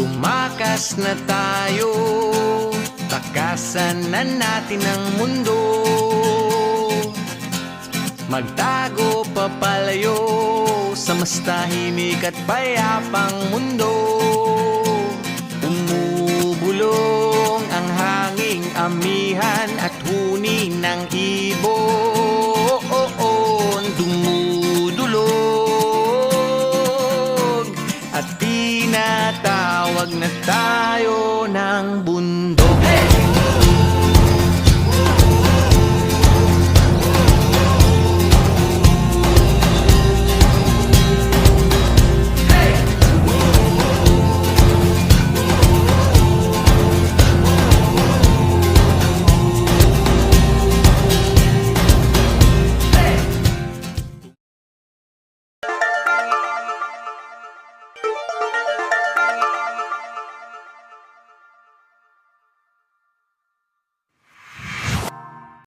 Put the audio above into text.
Tumakas na tayo. Takasan na natin ang mundo. Magtago papalayo Sa mas tahimik at payapang mundo. Umubulong ang hanging amihan At huni ng ibon na tayo ng bundok